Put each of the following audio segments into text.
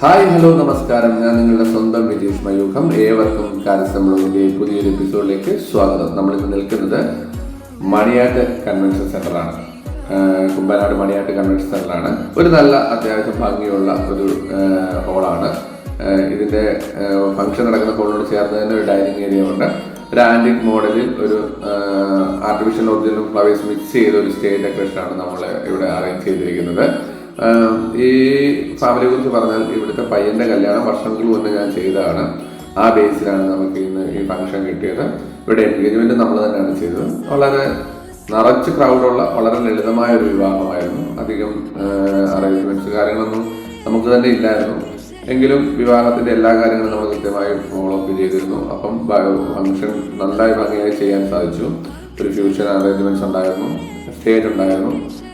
Hi hello നമസ്കാരം. ഞാൻ നിങ്ങളുടെ സ്വന്തം വിജീഷ് മയൂഖം. ഏവർക്കും കാരസംബ്ലോഗിന്റെ പുതിയൊരു എപ്പിസോഡിലേക്ക് സ്വാഗതം. നമ്മൾ ഇന്ന് നിൽക്കുന്നത് മണിയാട്ട് കൺവെൻഷൻ സെന്ററാണ്. കുമ്പനാട് മണിയാട്ട് കൺവെൻഷൻ സെന്ററാണ്. ഒരു നല്ല അത്യാവശ്യം ഭംഗിയുള്ള ഒരു ഹോളാണ്. ഇതിന്റെ ഫംഗ്ഷൻ നടക്കുന്ന ഹോളിനോട് ചേർന്ന് തന്നെ ഒരു ഡൈനിങ് ഏരിയ ഉണ്ട്. ഒരു ആന്റിക് മോഡലിൽ ഒരു ആർട്ടിഫിഷ്യൽ ഒറിജിനൽ ഫ്ലവേഴ്സ് മിക്സ് ചെയ്ത ഒരു സ്റ്റേജ് ഡെക്കറേഷനാണ് നമ്മൾ ഇവിടെ അറേഞ്ച് ചെയ്തിരിക്കുന്നത്. ഈ ഫാമിലിയെ കുറിച്ച് പറഞ്ഞാൽ ഇവിടുത്തെ പയ്യന്റെ കല്യാണം വർഷങ്ങൾക്ക് മുന്നേ ഞാൻ ചെയ്തതാണ്. ആ ബേസിലാണ് നമുക്ക് ഇന്ന് ഈ ഫംഗ്ഷൻ കിട്ടിയത്. ഇവിടെ എൻഗേജ്മെന്റ് നമ്മൾ തന്നെയാണ് ചെയ്തത്. വളരെ നിറച്ച് ക്രൗഡുള്ള വളരെ ലളിതമായ ഒരു വിവാഹമായിരുന്നു. അധികം അറേഞ്ച്മെന്റ്സ് കാര്യങ്ങളൊന്നും നമുക്ക് തന്നെ ഇല്ലായിരുന്നു. എങ്കിലും വിവാഹത്തിന്റെ എല്ലാ കാര്യങ്ങളും നമ്മൾ കൃത്യമായി ഫോളോ അപ്പ് ചെയ്തിരുന്നു. അപ്പം ഫംഗ്ഷൻ നന്നായി ഭംഗിയായി ചെയ്യാൻ സാധിച്ചു. ഒരു ഫ്യൂച്ചർ അറേഞ്ച്മെന്റ്സ് ഉണ്ടായിരുന്നു. സ്റ്റേജ് ഉണ്ടായിരുന്നു.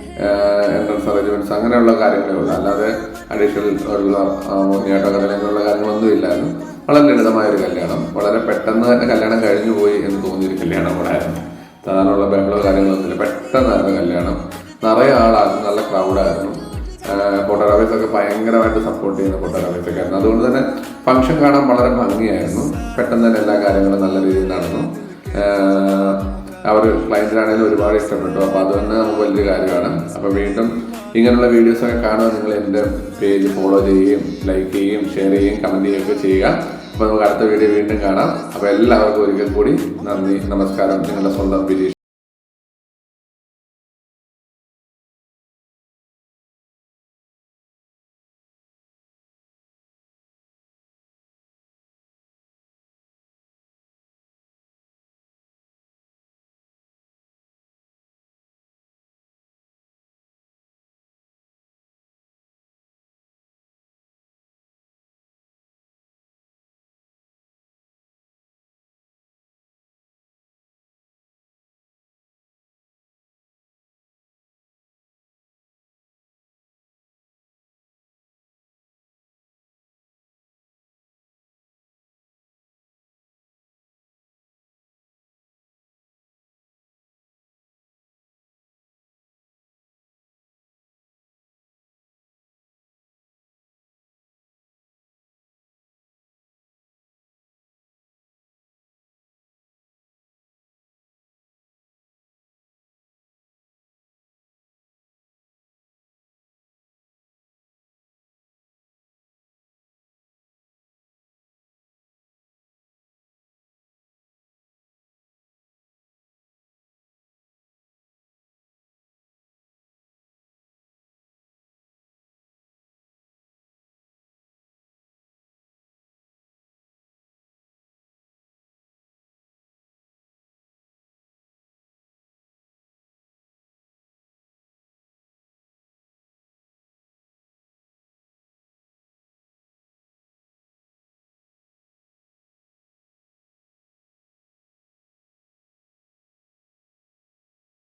എൻട്രൻസ് അറേഞ്ച്മെന്റ്സ് അങ്ങനെയുള്ള കാര്യങ്ങളേ ഉള്ളൂ. അല്ലാതെ അഡീഷണൽ ഉള്ള മോഹിനിയാട്ട കല്യാണം അങ്ങനെയുള്ള കാര്യങ്ങളൊന്നും ഇല്ലായിരുന്നു. വളരെ ലളിതമായ ഒരു കല്യാണം. വളരെ പെട്ടെന്ന് തന്നെ കല്യാണം കഴിഞ്ഞു പോയി എന്ന് തോന്നിയൊരു കല്യാണം കൂടെ ആയിരുന്നു. സാധാരണയുള്ള ബഹളോ കാര്യങ്ങളൊന്നുമില്ല. പെട്ടെന്നായിരുന്നു കല്യാണം. നിറയെ ആളായിരുന്നു. നല്ല ക്രൗഡായിരുന്നു ഫോട്ടോഗ്രാഫേഴ്സൊക്കെ ഭയങ്കരമായിട്ട് സപ്പോർട്ട് ചെയ്യുന്ന ഫോട്ടോഗ്രാഫേഴ്സൊക്കെ ആയിരുന്നു. അതുകൊണ്ട് തന്നെ ഫംഗ്ഷൻ കാണാൻ വളരെ ഭംഗിയായിരുന്നു. പെട്ടെന്ന് തന്നെ എല്ലാ കാര്യങ്ങളും നല്ല രീതിയിൽ നടന്നു. ആഹ് അവർ ക്ലയന്റിനാണെങ്കിലും ഒരുപാട് ഇഷ്ടപ്പെട്ടു. അപ്പോൾ അത് തന്നെ നമുക്ക് വലിയ കാര്യമാണ്. അപ്പോൾ വീണ്ടും ഇങ്ങനെയുള്ള വീഡിയോസ് ഒക്കെ കാണുക. നിങ്ങൾ എന്റെ പേജ് ഫോളോ ചെയ്യുകയും ലൈക്ക് ചെയ്യുകയും ഷെയർ ചെയ്യുകയും കമന്റ് ചെയ്യുകയൊക്കെ ചെയ്യുക. അപ്പോൾ നമുക്ക് അടുത്ത വീഡിയോ വീണ്ടും കാണാം. അപ്പോൾ എല്ലാവർക്കും ഒരിക്കൽ കൂടി നന്ദി നമസ്കാരം. നിങ്ങളുടെ സ്വന്തം ബിജീഷ്